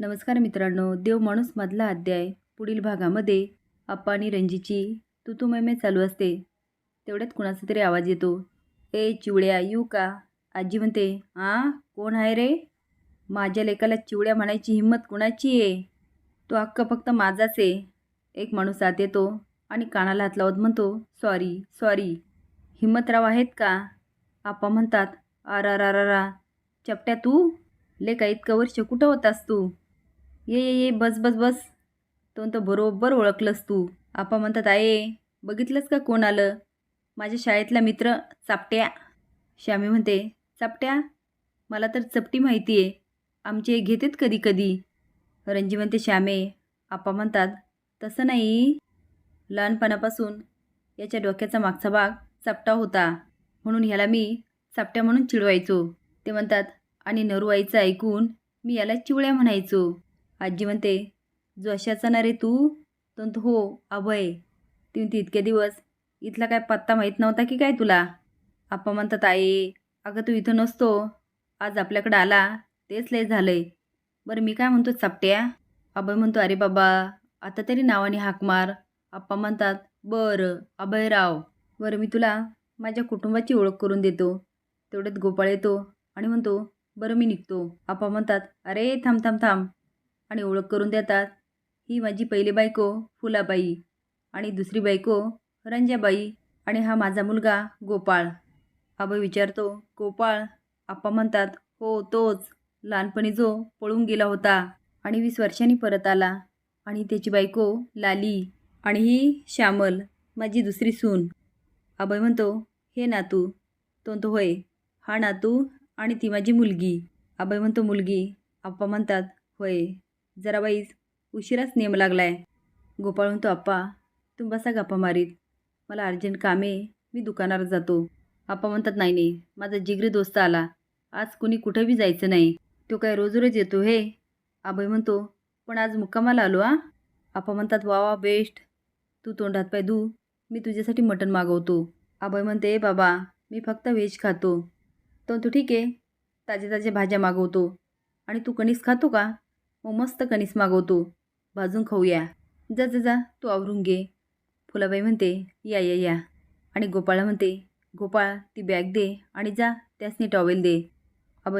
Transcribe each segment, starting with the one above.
नमस्कार मित्रांनो देव माणूस मधला अध्याय. पुढील भागामध्ये आप्पा आणि रंजीची तू चालू असते. तेवढ्यात कुणाचा तरी आवाज येतो. ए चिवड्या येऊ का? आजी म्हणते आ कोण आहे रे? माझ्या लेकाला चिवड्या म्हणायची हिंमत कुणाची आहे? तो हक्क फक्त माझाच आहे. एक माणूस आत येतो आणि कानाला हात लावत म्हणतो सॉरी सॉरी. हिंमतराव आहेत का? आप्पा म्हणतात आर आर आर रा. चपट्या तू? लेका इतकं वर्ष कुठं होतास तू? ये ये ये बस बस बस. तो तर बरोबर ओळखलंस तू. आपा म्हणतात आहे बघितलंस का कोण आलं माझ्या शाळेतला मित्र चापट्या. श्यामी म्हणते चापट्या? मला तर चपटी माहिती आहे. आमचे घेतेत कधी कधी रंजी म्हणते श्यामे. आपा म्हणतात तसं नाही. लहानपणापासून याच्या डोक्याचा मागचा भाग चपटा होता. म्हणून ह्याला मी चापट्या म्हणून चिडवायचो. ते म्हणतात आणि नरूआईचं ऐकून मी याला चिवळ्या म्हणायचो. आजी म्हणते जो अशाचा ना रे तू? तो म्हणतो, हो अभय. ती म्हणते इतके दिवस इथला काय पत्ता माहीत नव्हता की काय तुला? आप्पा म्हणतात आई अगं तू इथं नसतो. आज आपल्याकडं आला. तेच लय झालं आहे बरं मी काय म्हणतो चापट्या? अभय म्हणतो अरे बाबा आता तरी नावाने हाक मार. आप्पा म्हणतात बरं अभयराव. बरं मी तुला माझ्या कुटुंबाची ओळख करून देतो. तेवढ्यात गोपाळ येतो आणि म्हणतो बरं मी निघतो. आप्पा म्हणतात अरे थांब थांब थांब. आणि ओळख करून देतात. ही माझी पहिली बायको फुलाबाई. आणि दुसरी बायको रंजाबाई. आणि हा माझा मुलगा गोपाळ. आबा विचारतो गोपाळ आप्पा म्हणतात हो तोच. लहानपणी जो पळून गेला होता आणि वीस वर्षांनी परत आला. आणि त्याची बायको लाली. आणि ही श्यामल माझी दुसरी सून. आबाई म्हणतो हे नातू. तो म्हणतो होय. हा नातू आणि ती माझी मुलगी. आबाई म्हणतो मुलगी. आप्पा म्हणतात होय. जरा बाईज उशिराच नेम लागलाय. गोपाळ म्हणतो आप्पा तू बसा गप्पा मारीत. मला अर्जंट काम आहे. मी दुकानावर जातो. आप्पा म्हणतात नाही नाही. माझा जिगरी दोस्त आला. आज कुणी कुठं बी जायचं नाही. तो काय रोज रोज येतो हे? अभय म्हणतो पण आज मुक्कामाला आलो आ आप्पा म्हणतात वा वा बेस्ट. तू तोंडात पाय धू. मी तुझ्यासाठी मटण मागवतो. अभय म्हणते बाबा मी फक्त व्हेज खातो. तो तू ठीक आहे. ताज्या ताज्या भाज्या मागवतो. आणि तू कणीस खातो का? मग मस्त कणीस मागवतो. भाजून खाऊया. जा जा जा तू आवरून घे. फुलाबाई म्हणते या या या. आणि गोपाळा म्हणते गोपाळ ती बॅग दे आणि जा त्यासनी टॉवेल दे. अभय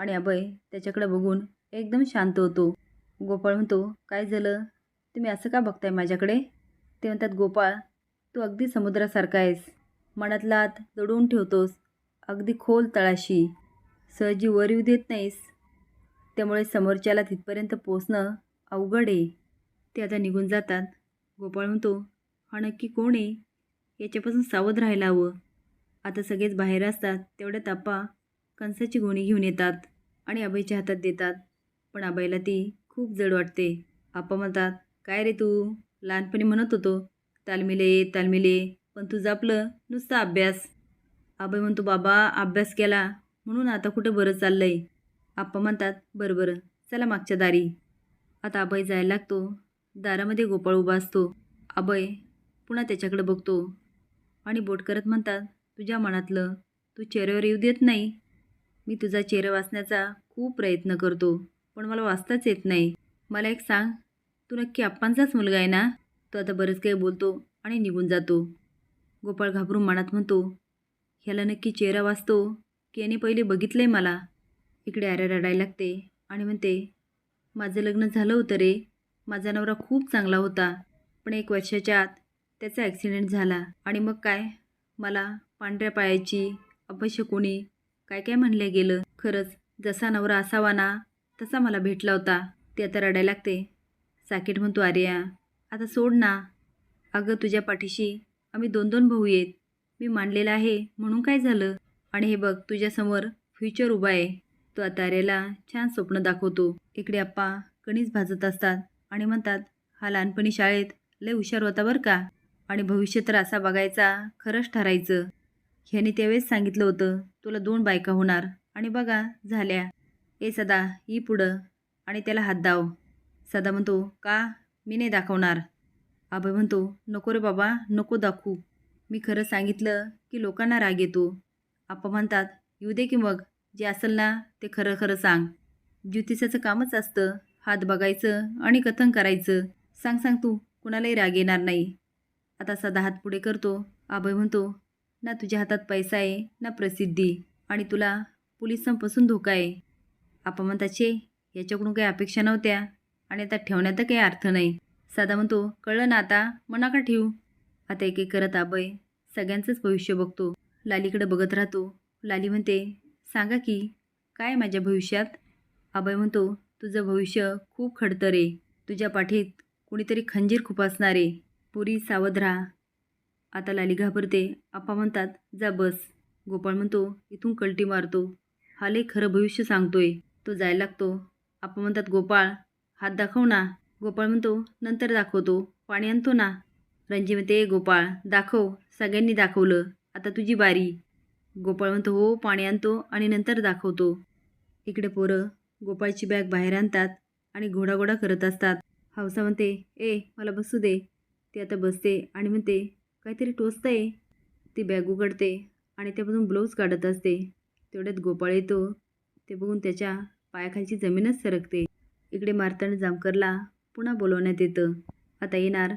आणि अभय त्याच्याकडे बघून एकदम शांत होतो. गोपाळ म्हणतो काय झालं? तुम्ही असं का बघताय माझ्याकडे? ते म्हणतात गोपाळ तू अगदी समुद्रासारखा आहेस. मनातला आत दडवून ठेवतोस. अगदी खोल तळाशी. सहजी वर येऊ देत नाहीस. त्यामुळे समोरच्याला तिथपर्यंत पोचणं अवघड आहे. ते आता निघून जातात. गोपाळ म्हणतो हा नक्की कोण आहे? याच्यापासून सावध राहायला हवं. आता सगळेच बाहेर असतात. तेवढ्यात आप्पा कणसाची गोणी घेऊन येतात आणि अभयच्या हातात देतात. पण अभयला ती खूप जड वाटते. आप्पा म्हणतात काय रे तू? लहानपणी म्हणत होतो तालमिले तालमिले पण तू आपलं नुसता अभ्यास अभय म्हणतो बाबा अभ्यास केला. म्हणून आता कुठं बरं चाललं आहे आप्पा म्हणतात बरं बरं चला मागच्या दारी. आता अभय जायला लागतो. दारामध्ये गोपाळ उभा असतो. अभय पुन्हा त्याच्याकडे बघतो आणि बोट करत म्हणतात तुझ्या मनातलं तू चेहऱ्यावर येऊ देत नाही. मी तुझा चेहरा वाचण्याचा खूप प्रयत्न करतो पण मला वाचताच येत नाही. मला एक सांग तू नक्की आप्पांचाच मुलगा आहे ना? तो आता बरंच काही बोलतो आणि निघून जातो. गोपाळ घाबरून मनात म्हणतो ह्याला नक्की चेहरा वाचतो की याने पहिले बघितलं आहे मला. इकडे आऱ्या रडायला लागते आणि म्हणते माझं लग्न झालं होतं रे. माझा नवरा खूप चांगला होता. पण एक वर्षाच्या आत त्याचा ॲक्सिडेंट झाला. आणि मग काय? मला पांढऱ्या पायाची अपशकुणी काय काय म्हणलं गेलं? खरंच जसा नवरा असावा ना तसा मला भेटला होता. ते आता रडायला लागते. साकेट म्हणतो आर्या आता सोड ना. अगं तुझ्या पाठीशी आम्ही दोन दोन भाऊ येत. मी मांडलेला आहे. म्हणून काय झालं? आणि हे बघ तुझ्यासमोर फ्युचर उभा आहे. तो आता रेला छान स्वप्न दाखवतो. इकडे आप्पा कणीस भाजत असतात आणि म्हणतात हा लहानपणी शाळेत लय हुशार होता बरं का? आणि भविष्य तर असा बघायचा खरंच ठरायचं. ह्याने त्यावेळेस सांगितलं होतं तुला दोन बायका होणार. आणि बघा झाल्या. ए सदा ही पुढं. आणि त्याला हात दाव. सदा म्हणतो का? मी नाही दाखवणार. अभय म्हणतो नको रे बाबा नको दाखवू. मी खरं सांगितलं की लोकांना राग येतो. आप्पा म्हणतात येऊ दे की मग. जे असेल ना ते खरं खरं सांग. ज्योतिषाचं कामच असतं. हात बघायचं आणि कथन करायचं. सांग सांग तू. कुणालाही राग येणार नाही. आता साधा हात पुढे करतो. आभय म्हणतो ना तुझ्या हातात पैसा आहे ना प्रसिद्धी. आणि तुला पोलिसांपासून धोका आहे. आपण म्हणतात शे याच्याकडून काही अपेक्षा नव्हत्या. आणि आता ठेवण्यात काही अर्थ नाही. साधा म्हणतो कळलं ना आता? मना का ठेवू. आता एक एक करत अभय सगळ्यांचंच भविष्य बघतो. लालीकडे बघत राहतो. लाली म्हणते सांगा की काय माझ्या भविष्यात? अभय म्हणतो तुझं भविष्य खूप खडतर आहे. तुझ्या पाठीत कुणीतरी खंजीर खुपासणार आहे. पुरी सावध राहा. आता लाली घाबरते. आप्पा म्हणतात जा बस. गोपाळ म्हणतो इथून कलटी मारतो. हा लय खरं भविष्य सांगतोय. तो जायला लागतो. आप्पा म्हणतात गोपाळ हात दाखव ना. गोपाळ म्हणतो नंतर दाखवतो. पाणी आणतो ना. रणजी म्हणते गोपाळ दाखव सगळ्यांनी दाखवलं. आता तुझी बारी. गोपाळ म्हणतो हो पाणी आणतो आणि नंतर दाखवतो. इकडे पोरं गोपाळची बॅग बाहेर आणतात आणि घोडाघोडा करत असतात. हौसा म्हणते ए मला बसू दे. ती आता बसते आणि म्हणते काहीतरी टोचतंय. ती बॅग उघडते आणि त्यामधून ब्लाऊज काढत असते. तेवढ्यात गोपाळ येतो. ते बघून त्याच्या पायाखालची जमीनच सरकते. इकडे मारताना जामकरला पुन्हा बोलवण्यात येतं. आता येणार.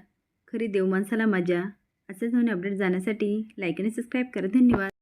खरी देव माणसाला मजा असेच नवीन अपडेट जाण्यासाठी लाईक आणि सबस्क्राईब करा. धन्यवाद.